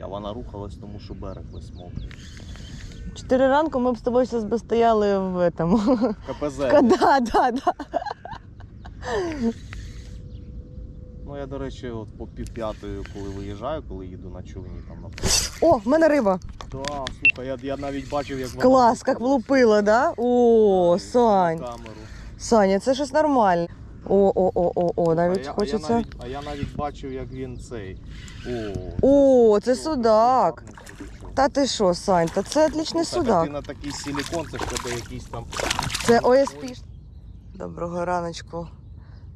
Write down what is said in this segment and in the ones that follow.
А вона рухалась, тому що берег весь мокрий. Чотири ранку ми б з тобою зараз би стояли в этому. КПЗ. Да, да, да. Ну я, до речі, от по пів п'ятої, коли виїжджаю, коли їду на човні там на О, в мене риба. Да, слухай, я, я навіть бачив, як вона Клас, як влупила, да? О, Сань. камеру. Саня, це щось нормальне. О, о, о, о, о, а, навіть я, хочеться. а, я навіть, а я навіть бачив, як він цей. О, О, це що, судак. Та ти що, Сань, та це отличний та Ти судак. на такий силікон, це ж тебе якийсь там. Це ОСП. Доброго раночку,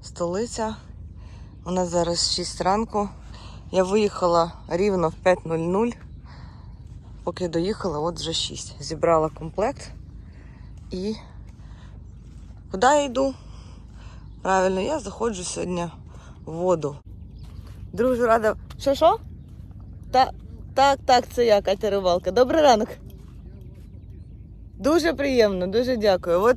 столиця. У нас зараз 6 ранку. Я виїхала рівно в 5.00. Поки доїхала, от вже 6. Зібрала комплект. І куди я йду? Правильно, я заходжу сьогодні в воду. Дружу, рада. Що що? Та, так, так, це я, Катя Рибалка. Добрий ранок. Дуже приємно, дуже дякую. От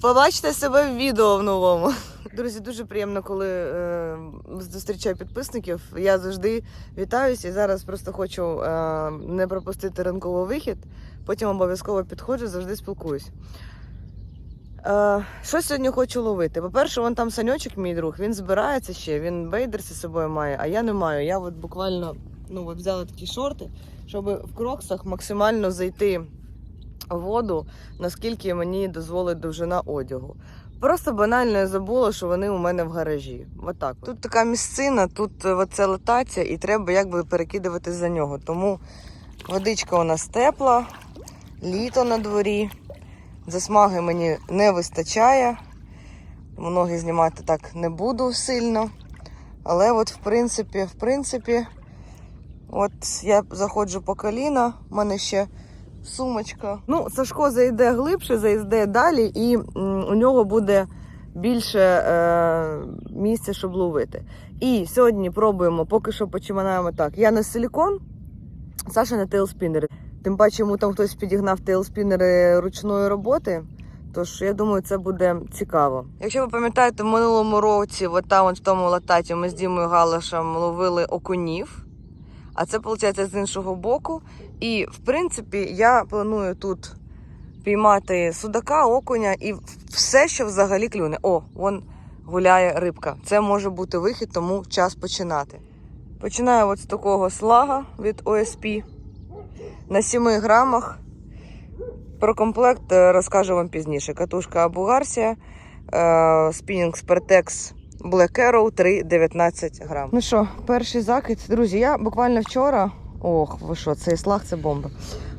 побачите себе в відео в новому. Друзі, дуже приємно, коли е, зустрічаю підписників. Я завжди вітаюся і зараз просто хочу е, не пропустити ранковий вихід. Потім обов'язково підходжу, завжди спілкуюсь. Е, що сьогодні хочу ловити? По-перше, вон там саньочок, мій друг, він збирається ще, він бейдерси з собою має, а я не маю. Я от буквально ну, от взяла такі шорти, щоб в кроксах максимально зайти в воду, наскільки мені дозволить довжина одягу. Просто банально я забула, що вони у мене в гаражі. Отак. от. Тут така місцина, тут е, оце летація, і треба якби перекидувати за нього. Тому водичка у нас тепла, літо на дворі. Засмаги мені не вистачає. Ноги знімати так не буду сильно. Але от в принципі, в принципі, от я заходжу по коліна, в мене ще сумочка. Ну, Сашко зайде глибше, зайде далі, і у нього буде більше е, місця, щоб ловити. І сьогодні пробуємо, поки що починаємо так. Я на силікон, Саша на тейлспінери. Тим паче йому там хтось підігнав тейлспінери ручної роботи. Тож я думаю, це буде цікаво. Якщо ви пам'ятаєте, в минулому році, от там от в тому лататі, ми з Дімою Галашем ловили окунів. А це виходить з іншого боку. І в принципі я планую тут піймати судака, окуня і все, що взагалі клюне. О, вон гуляє рибка. Це може бути вихід, тому час починати. Починаю от з такого слага від ОСП на 7 грамах. Про комплект е, розкажу вам пізніше. Катушка Абу Гарсія, е, спінінг Spertex Black Arrow 3,19 грам. Ну що, перший закид. Друзі, я буквально вчора. Ох, ви що, цей слаг це бомба.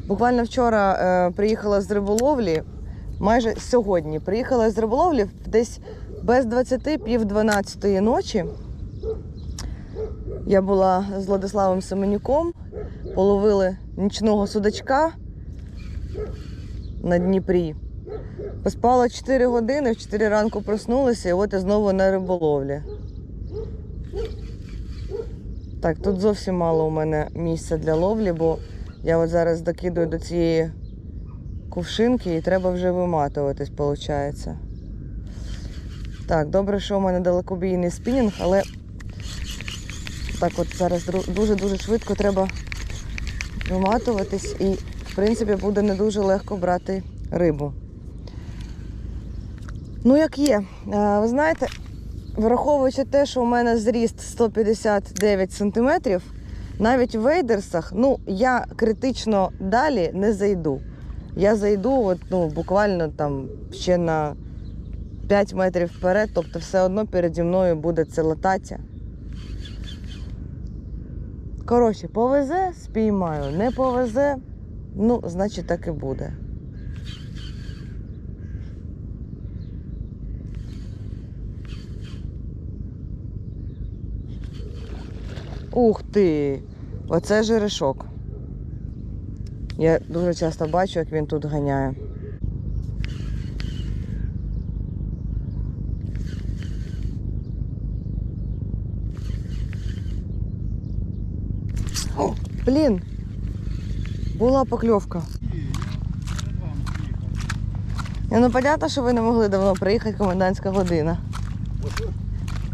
Буквально вчора е, приїхала з риболовлі. Майже сьогодні приїхала з риболовлі десь без 20, пів 12 ночі. Я була з Владиславом Семенюком, половили нічного судачка на Дніпрі. Поспала 4 години, в 4 ранку проснулася і от я знову на риболовлі. Так, тут зовсім мало у мене місця для ловлі, бо я от зараз докидую до цієї кувшинки і треба вже виматуватись, виходить. Так, добре, що у мене далекобійний спінінг, але так от зараз дуже-дуже швидко треба виматуватись і, в принципі, буде не дуже легко брати рибу. Ну, як є. Е, Ви знаєте, враховуючи те, що у мене зріст 159 см, навіть в вейдерсах, ну, я критично далі не зайду. Я зайду от, ну, буквально там ще на 5 метрів вперед, тобто все одно переді мною буде це латація. Коротше, повезе, спіймаю, не повезе, ну, значить так і буде. Ух ти! Оце жерешок. Я дуже часто бачу, як він тут ганяє. О, блін! Була покльовка. Ні, Ну, понятно, що ви не могли давно приїхати комендантська година.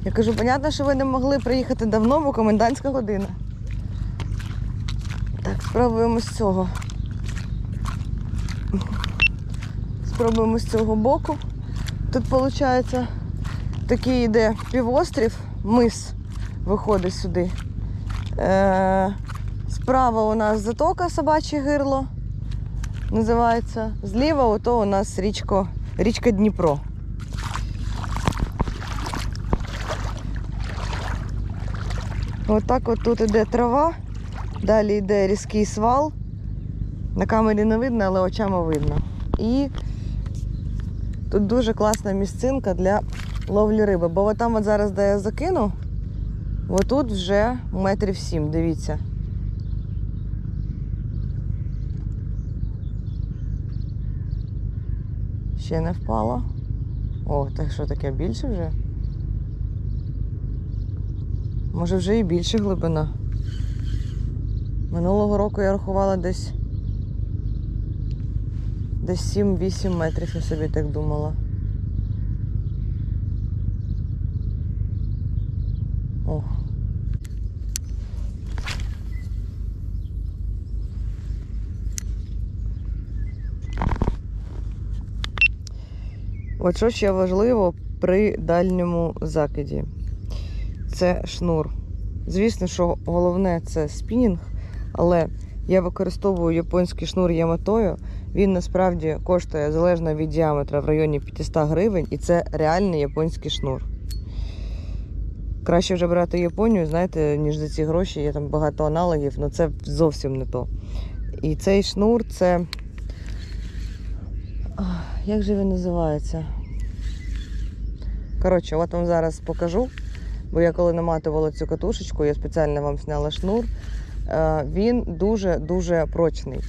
Я кажу, понятно, що ви не могли приїхати давно, бо комендантська година. Так, спробуємо з цього. Спробуємо з цього боку. Тут виходить такий йде півострів, мис виходить сюди. Е, справа у нас затока собаче гирло називається. Зліва ото у нас річко, річка Дніпро. Отак от тут іде трава, далі йде різкий свал. На камері не видно, але очами видно. І тут дуже класна місцинка для ловлі риби. Бо от там от зараз, де я закину, отут вже метрів сім, дивіться. Ще не впало. О, так що таке більше вже? Може вже і більше глибина. Минулого року я рахувала десь десь 7-8 метрів, я собі так думала. Ох. От що ще важливо при дальньому закиді? Це шнур. Звісно, що головне це спінінг, але я використовую японський шнур Яматою. Він насправді коштує залежно від діаметра в районі 500 гривень, і це реальний японський шнур. Краще вже брати Японію, знаєте, ніж за ці гроші. Є там багато аналогів, але це зовсім не то. І цей шнур це. Як же він називається? Коротше, от вам зараз покажу. Бо я коли наматувала цю катушечку, я спеціально вам зняла шнур. Е, Він дуже-дуже прочний.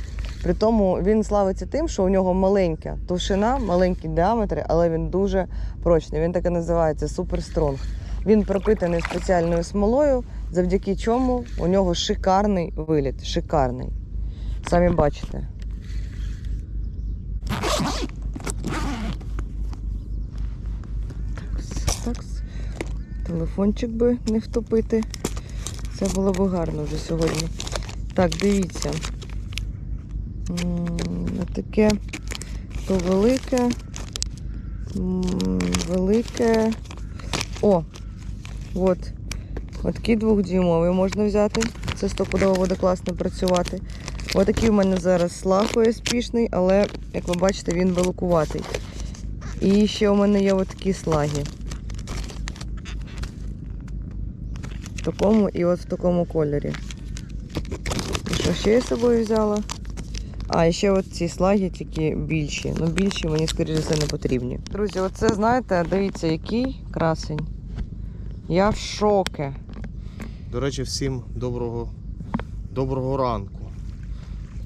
При тому він славиться тим, що у нього маленька товщина, маленькі діаметри, але він дуже прочний. Він так і називається суперстронг. Він пропитаний спеціальною смолою, завдяки чому у нього шикарний виліт. Шикарний. Самі бачите. Так, телефончик би не втопити. Це було б гарно вже сьогодні. Так, дивіться. Таке то велике. Велике. О! От. Отакий двохдюймовий можна взяти. Це стопудово буде класно працювати. Отакий в мене зараз слахує спішний, але, як ви бачите, він великуватий. І ще у мене є отакі слаги. Такому і от в такому кольорі. І що ще я з собою взяла? А, і ще от ці слаги тільки більші. Ну більші мені, скоріше все, не потрібні. Друзі, оце знаєте, дивіться, який красень. Я в шокі. До речі, всім доброго, доброго ранку.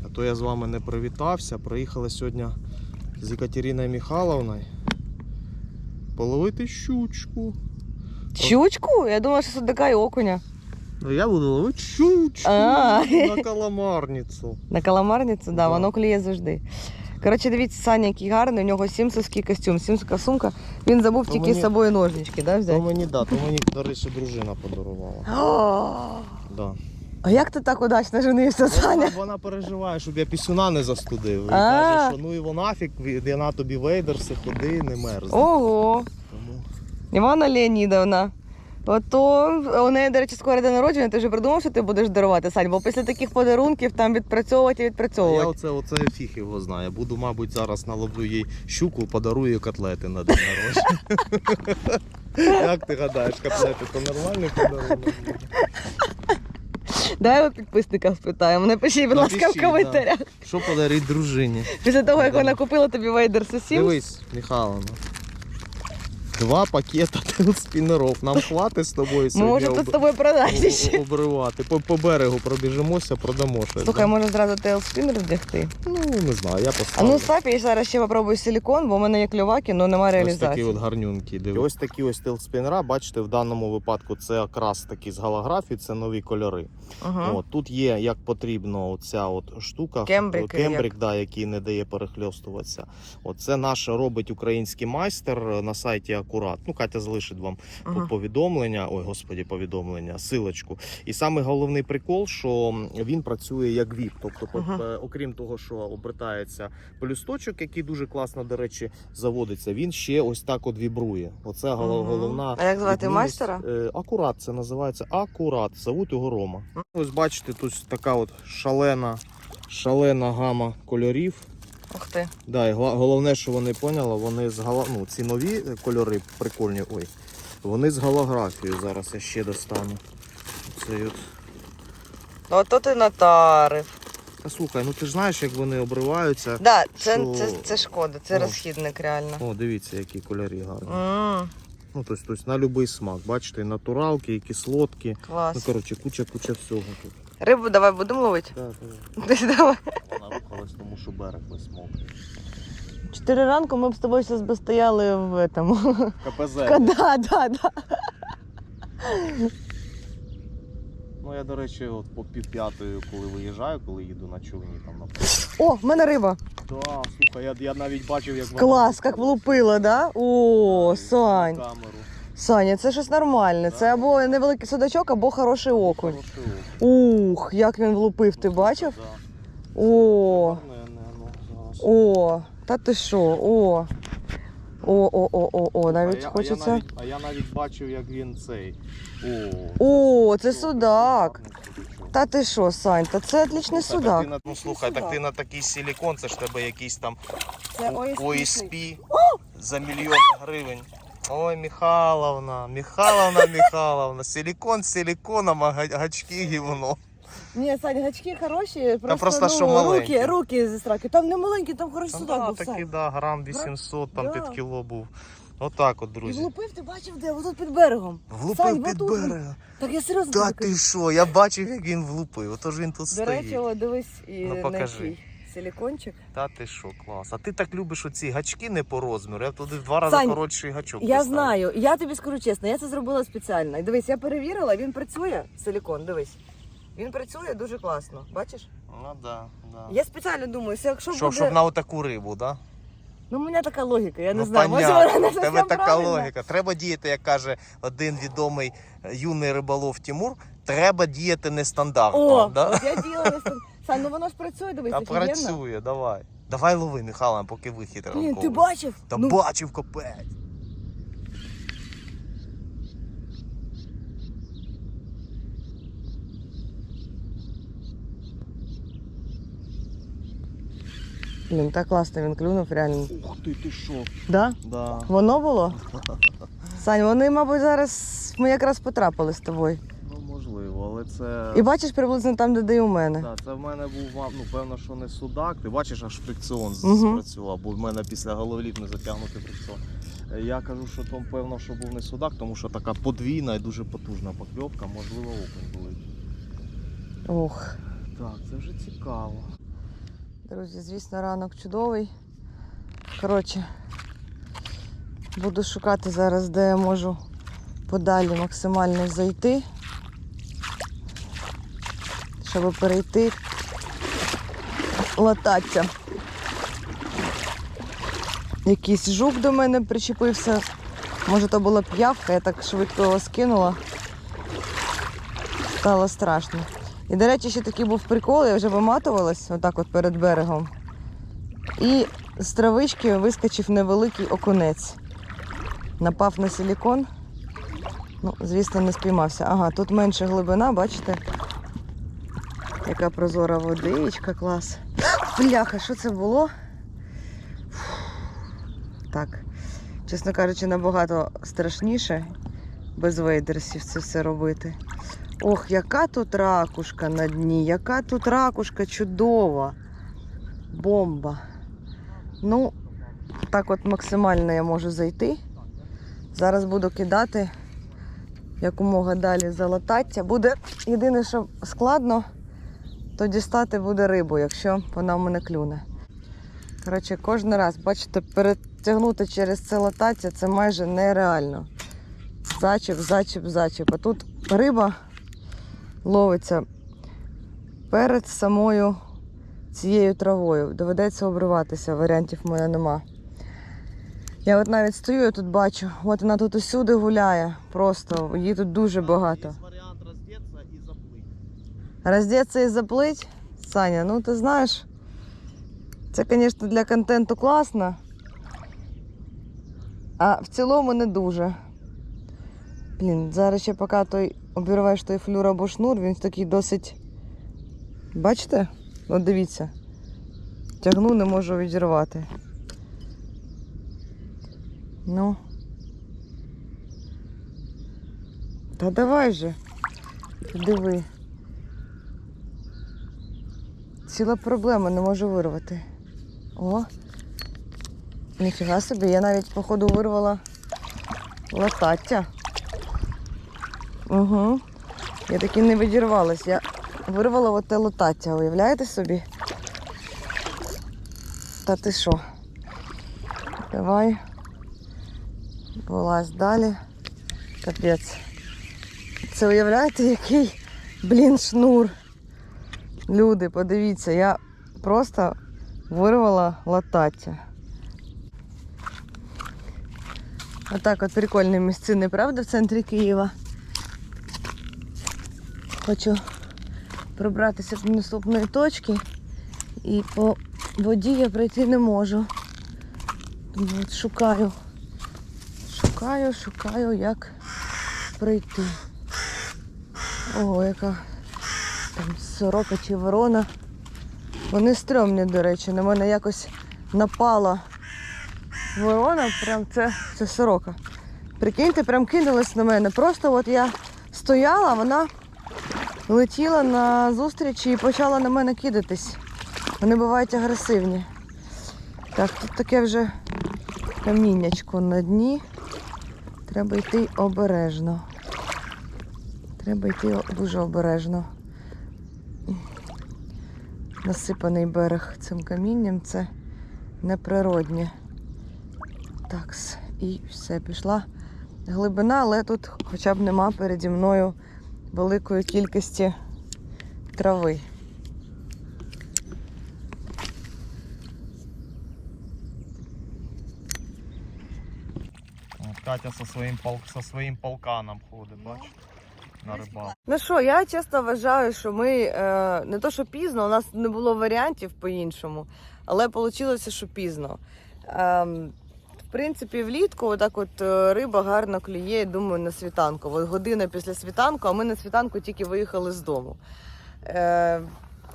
А то я з вами не привітався. Приїхали сьогодні з Екатериною Михайловною половити щучку. Щучку? Я думала, що судака і окуня. Ну я буду ловити щучку А. на каламарницю. На каламарницю, да, Да. воно клює завжди. Коротше, дивіться, Саня, який гарний, у нього сімсовський костюм, сімська сумка. Він забув То тільки мені- з собою ножнички, да, То взяти? мені, да, то мені, до речі, дружина подарувала. О, Да. А як ти так удачно женився, Саня? Вона, переживає, щоб я пісюна не застудив. І А. каже, що ну і вона фік, я тобі вейдерси, ходи, не мерзне. Ого, Івана Леонідовна. Ото у неї, до речі, скоро день народження, ти вже придумав, що ти будеш дарувати, Сань, бо після таких подарунків там відпрацьовувати і я відпрацьовувати. оце, оце фіг його знаю. Буду, мабуть, зараз наловлю їй щуку, подарую котлети на день народження. Як ти гадаєш, котлети то нормальний подарунок? Дай у підписника спитаємо. Напишіть, будь ласка, в коментарях. Що подарить дружині? Після того, як вона купила тобі Вейдер Сім. Дивись, Михайловна. Два пакета спінеров. Нам хватить з тобою сьогодні можемо тут об- з тобою продати ще. о- обривати. По, по берегу пробіжимося, продамо щось. Слухай, да? може зразу тейлспінер вдягти. Ну, не знаю, я А поставлю. ну став, я зараз ще попробую силікон, бо в мене є клюваки, але немає Ось такі реалізації. от гарнюнки. Диви. Ось такі ось телспінера, бачите, в даному випадку це якраз такі з голографії, це нові кольори. Ага. От, тут є як потрібно оця от штука, Кембрик, кембрик да, який не дає перехльостуватися. От це наш робить український майстер на сайті акурат. Ну, Катя залишить вам Ага. повідомлення, ой, господі, повідомлення, силочку. І саме головний прикол, що він працює як віп. Тобто, Ага. е, окрім того, що обертається пелюсточок, який дуже класно, до речі, заводиться, він ще ось так от вібрує. Оце Мгм. головна. А як звати відмінність. майстера? Е, Акурат, це називається акурат. Зовуть його Рома. Ось бачите, тут така от шалена, шалена гама кольорів. Ух ти. Да, і головне, що вони поняли, вони з гало... ну, ці нові кольори прикольні. Ой, вони з голографією. Зараз я ще достану. Цей от. Ну, ото ти натарив. Та слухай, ну ти ж знаєш, як вони обриваються. Да, це, Що? це, це шкода, це О. розхідник реально. О, дивіться, які кольорі гарні. М, Ну, тобто, тобто на будь-який смак. Бачите, і натуралки, і кислотки. Ну, коротше, куча, куча всього тут. Рибу давай будемо ловити. Да, да. Десь давай. Вона рухалась, тому що берег весь мокрий. Чотири ранку ми б з тобою зараз би стояли в этому. КПЗ. Да, да, да. Ну я, до речі, от по пів п'ятої, коли виїжджаю, коли їду на човні там на О, в мене риба. Да, слухай, я, я навіть бачив, як вона Клас, як влупила, да? О, Сань. камеру. Саня, це щось нормальне. Це або невеликий судачок, або хороший окунь. Ух, як він влупив, ти бачив? О, ну, о, та ти що? О. О, о, о, о, о, А навіть я- хочеться. А я, навіть, а я навіть бачив, як він цей. О, О, це супер, судак. Та ти що, Сань, та це отличний Слухай, так судак. ти на- Ну слухай, так ти на такий силікон, це ж тебе якийсь там Це OSP за мільйон гривень. Ой, Михайловна, Михайловна, Михайловна, силікон з силіконом, а га- гачки гівно. Ні, Сань, гачки хороші, просто, просто, ну, маленькі. руки, руки зі страки. Там не маленькі, там хороший Ну, судак да, був, такий, Сань. да, грам 800 там Да. під кіло був. Отак от, І друзі. влупив, ти бачив, де? Отут під берегом. Влупив Сань, під отут. берег. Так я серйозно Та тобі кажу. ти що? Я бачив, як він влупив. Отож він тут До стоїть. речі, о, дивись і Ну, на покажи. який силікончик. Та ти що, клас. А ти так любиш оці гачки не по розміру. Я туди в два рази Сань, коротший гачок. Я поставив. знаю, я тобі скажу чесно, я це зробила спеціально. І дивись, я перевірила, він працює, силікон, дивись. Він працює дуже класно. Бачиш? Ну да, да. Я спеціально думаю, що якщо Що, буде. щоб на отаку рибу, да? Ну, у мене така логіка, я не ну, знаю. Може, вона не тебе така правильна. логіка. Треба діяти, як каже один відомий е, юний риболов Тимур. Треба діяти нестандартно. О, да? от я діла не стан- Сань, ну воно ж працює, дивись, Та офігенно. працює, давай. Давай лови, Михайло, поки вихід Блін, ранковий. ти бачив? Та ну, бачив копець. Блін, так класно він клюнув, реально. Ух ти, ти що? Да? Да. Воно було? Сань, вони, мабуть, зараз ми якраз потрапили з тобою. Можливо, але це. І бачиш приблизно там, де, де і у мене. Да, це в мене був ну, певно, що не судак. Ти бачиш, аж фрикціон Мгм. спрацював, бо в мене після головлів не затягнутий фрикціон. Е, Я кажу, що там певно, що був не судак, тому що така подвійна і дуже потужна покльовка, можливо, окунь були. Ох. Так, це вже цікаво. Друзі, звісно, ранок чудовий. Коротше, буду шукати зараз, де я можу подалі максимально зайти, щоб перейти, лататися. Якийсь жук до мене причепився. Може, то була п'явка, я так швидко його скинула. Стало страшно. І, до речі, ще такий був прикол, я вже виматувалась отак от перед берегом. І з травички вискочив невеликий окунець. Напав на силікон. Ну, звісно, не спіймався. Ага, тут менша глибина, бачите? Яка прозора водичка, клас. Бляха, що це було? Так, чесно кажучи, набагато страшніше без вейдерсів це все робити. Ох, яка тут ракушка на дні, яка тут ракушка чудова. Бомба. Ну, так от максимально я можу зайти. Зараз буду кидати якомога далі залатаття. Буде єдине, що складно, то дістати буде рибу, якщо вона в мене клюне. Коротше, кожен раз, бачите, перетягнути через це латаття це майже нереально. Зачіп, зачіп, зачіп. А тут риба ловиться перед самою цією травою. Доведеться обриватися, варіантів мене нема. Я от навіть стою, я тут бачу. От вона тут усюди гуляє. Просто її тут дуже багато. Є варіант роздеться і заплити. Роздеться і заплить. Саня, ну ти знаєш, це, звісно, для контенту класно. А в цілому не дуже. Блін, зараз ще поки той обірваєш той флюр або шнур, він такий досить. Бачите? От дивіться. Тягну, не можу відірвати. Ну. Та давай же. Диви. Ціла проблема, не можу вирвати. О! Ніфіга собі, я навіть, походу, вирвала латаття. Угу. Я таки не відірвалась. Я вирвала оте латаття, уявляєте собі? Та ти що? Давай. Вилазь далі. Капець. Це уявляєте, який, блін, шнур. Люди, подивіться, я просто вирвала латаття. Отак от прикольні місцини, правда, в центрі Києва. Хочу пробратися до наступної точки і по воді я пройти не можу. Тому от шукаю. Шукаю, шукаю, як пройти. Ого, яка там сорока чи ворона. Вони стрьомні, до речі. На мене якось напала ворона, прям це, це сорока. Прикиньте, прям кинулась на мене. Просто от я стояла, вона летіла на зустріч і почала на мене кидатись. Вони бувають агресивні. Так, тут таке вже каміннячко на дні. Треба йти обережно. Треба йти дуже обережно. Насипаний берег цим камінням це неприроднє. Так, і все, пішла глибина, але тут хоча б нема переді мною великої кількості трави. Катя со своїм, пол... со своїм полканом ходить, бачите? На рибалку. Ну що, я чесно вважаю, що ми е, не то, що пізно, у нас не було варіантів по-іншому, але вийшло, що пізно. Ем, в принципі, влітку отак от е, риба гарно клює, думаю, на світанку. От година після світанку, а ми на світанку тільки виїхали з дому. Е,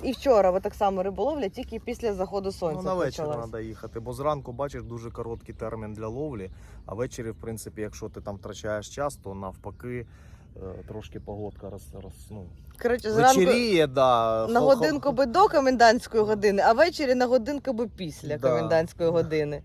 і вчора от так само риболовля, тільки після заходу сонця. Ну, на вечір почалась. треба їхати, бо зранку бачиш дуже короткий термін для ловлі, а ввечері, в принципі, якщо ти там втрачаєш час, то навпаки е, трошки погодка роз, роз, ну, Коротше, зранку вечеріє, да, на годинку би до комендантської години, а ввечері на годинку би після Да. комендантської години.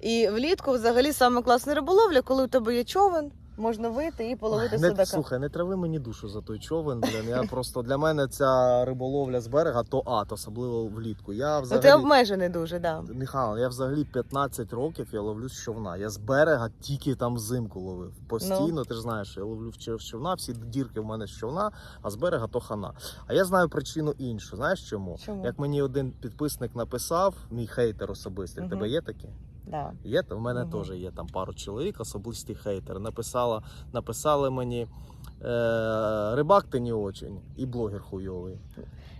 І влітку взагалі саме класна риболовля, коли у тебе є човен, можна вийти і половити не, судака. Слухай, не трави мені душу за той човен. Блін. Я просто для мене ця риболовля з берега то ад, особливо влітку. Я Ну взагалі ти обмежений дуже, да. Михайло, я взагалі 15 років я ловлю з човна. Я з берега тільки там взимку ловив. Постійно, Ну. ти ж знаєш, я ловлю з човна, всі дірки в мене з човна, а з берега то хана. А я знаю причину іншу. Знаєш чому? Чому? Як мені один підписник написав, мій хейтер особистий, в тебе є такі? Да. Є, в мене Мгм. теж є там пару чоловік, особисті хейтери. Написала, написали мені. Е, рибак ти не очень, і блогер хуйовий.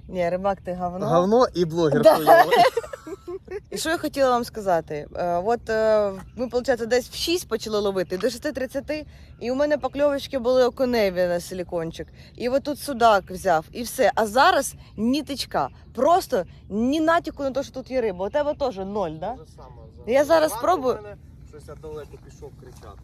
Ні, рибак ти говно. Говно і блогер Да. хуйовий. І що я хотіла вам сказати? Е, от е, ми, виходить, десь в 6 почали ловити, до 6.30, і у мене покльовочки були окуневі на силікончик. І от тут судак взяв, і все. А зараз ні тичка. Просто ні натяку на те, що тут є риба. У тебе теж ноль, да? Я зараз Зранку спробую. в мене Щось я далеко пішов кричати.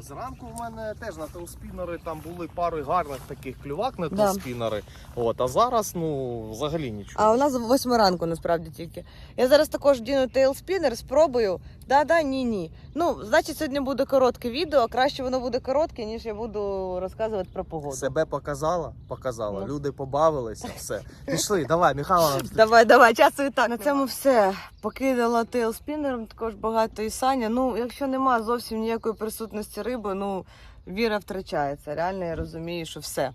Зранку в мене теж на телспінери там були пари гарних таких клювак на Да. телспінери. От, а зараз ну взагалі нічого. А у нас восьми ранку насправді тільки. Я зараз також діну тейлспінер, спробую. Да-да, ні, ні. Ну, значить, сьогодні буде коротке відео, а краще воно буде коротке, ніж я буду розказувати про погоду. Себе показала, показала. Ну. Люди побавилися, все. Пішли, давай, Михайло. Давай, давай, часу і так. На цьому все. Покидала тейлспінером, також багато і Саня. Ну, якщо нема зовсім ніякої присутності риби, ну віра втрачається. Реально я розумію, що все.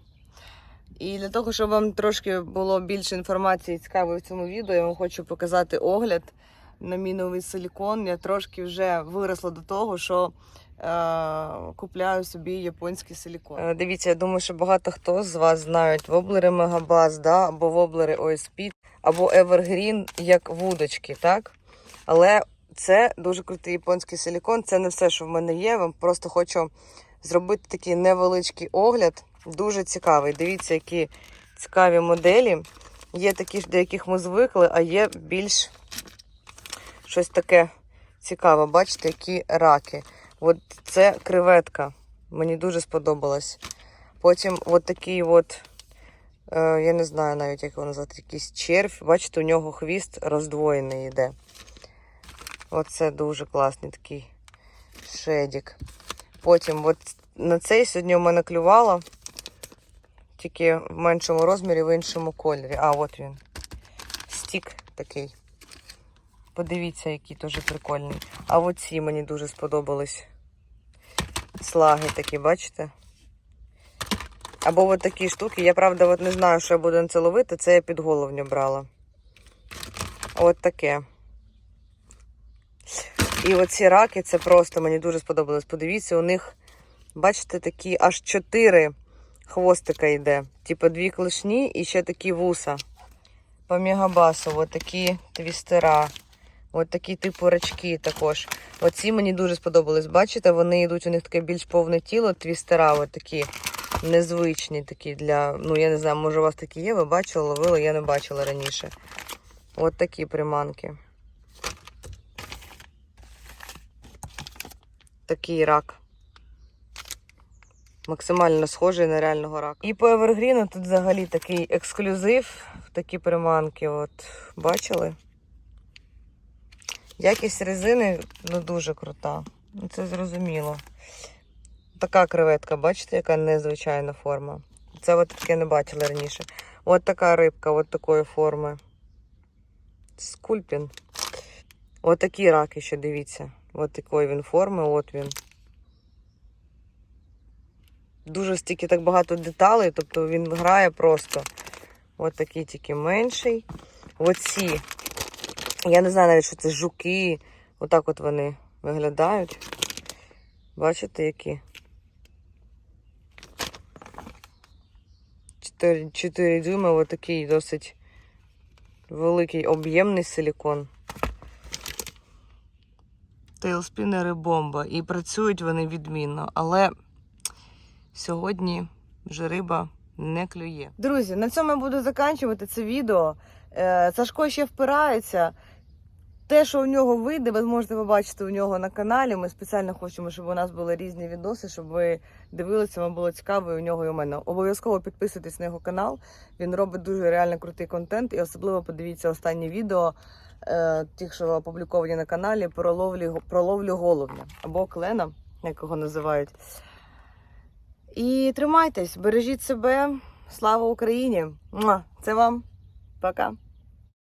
І для того, щоб вам трошки було більше інформації цікавої в цьому відео, я вам хочу показати огляд на міновий силікон. Я трошки вже виросла до того, що е, купляю собі японський силікон. Е, дивіться, я думаю, що багато хто з вас знають воблери Мегабас, да? або воблери OSP, або Evergreen як вудочки, так? Але це дуже крутий японський силікон. Це не все, що в мене є. Вам просто хочу зробити такий невеличкий огляд. Дуже цікавий. Дивіться, які цікаві моделі. Є такі, до яких ми звикли, а є більш щось таке цікаве. Бачите, які раки. От це креветка. Мені дуже сподобалось. Потім от такий от, е, я не знаю навіть, як його назвати, якийсь червь. Бачите, у нього хвіст роздвоєний йде. Оце дуже класний такий шедік. Потім от на цей сьогодні у мене клювало. Тільки в меншому розмірі, в іншому кольорі. А, от він. Стік такий. Подивіться, який теж прикольний. А оці мені дуже сподобались. Слаги такі, бачите? Або от такі штуки. Я правда от не знаю, що я буду на це ловити. Це я під головню брала. От таке. І оці раки, це просто мені дуже сподобалось. Подивіться, у них, бачите, такі аж чотири хвостика йде. Типу дві клешні і ще такі вуса. По мегабасу, от такі твістера. От такі типу рачки також. Оці мені дуже сподобались. Бачите, вони йдуть, у них таке більш повне тіло, твістера, от такі незвичні такі для. Ну, я не знаю, може у вас такі є, ви бачили, ловили, я не бачила раніше. От такі приманки. Такий рак. Максимально схожий на реального рака. І по Евергріну тут взагалі такий ексклюзив, такі приманки. От бачили? Якість резини ну, дуже крута. Ну, Це зрозуміло. Така креветка, бачите, яка незвичайна форма. Це от таке не бачили раніше. От така рибка, от такої форми. Скульпін. От такі раки ще дивіться. От такої він форми, от він. Дуже стільки так багато деталей, тобто він грає просто. От такий тільки менший. Оці. Я не знаю навіть, що це жуки. Отак от вони виглядають. Бачите, які? 4, 4 дюйма, отакий досить великий об'ємний силікон. Тейлспінери бомба. І працюють вони відмінно, але сьогодні вже риба не клює. Друзі, на цьому я буду закінчувати це відео. Е, Сашко ще впирається. Те, що у нього вийде, ви зможете побачити у нього на каналі. Ми спеціально хочемо, щоб у нас були різні відоси, щоб ви дивилися, вам було цікаво і у нього, і у мене. Обов'язково підписуйтесь на його канал. Він робить дуже реально крутий контент. І особливо подивіться останні відео, е, тих, що опубліковані на каналі, про ловлю, про ловлю головня або клена, як його називають. І тримайтесь, бережіть себе. Слава Україні! Це вам. Пока.